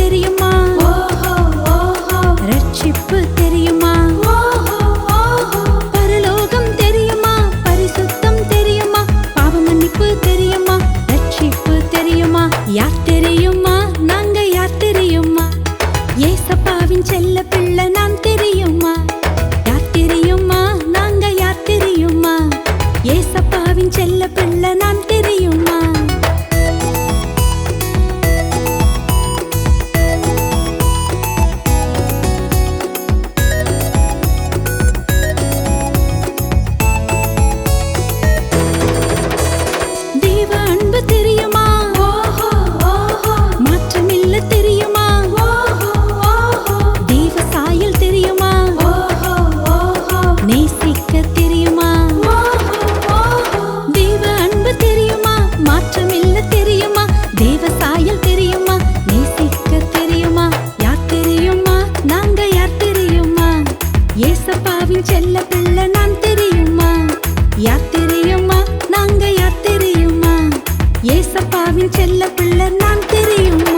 தெரியுமா? ரட்சிப்பு தெரியுமா? பரலோகம் தெரியுமா? பரிசுத்தம் தெரியுமா? பாவ மன்னிப்பு தெரியுமா? ரட்சிப்பு தெரியுமா? யார் தெரியுமா? நாங்க யார் தெரியுமா? ஏசப்பாவின் செல்ல பிள்ளை நான் தெரியுமா? யார் தெரியுமா? நாங்க யார் தெரியுமா? ஏசப்பாவின் செல்ல பிள்ளை ஏசப்பாவின் செல்ல பிள்ளை நான் தெரியும்.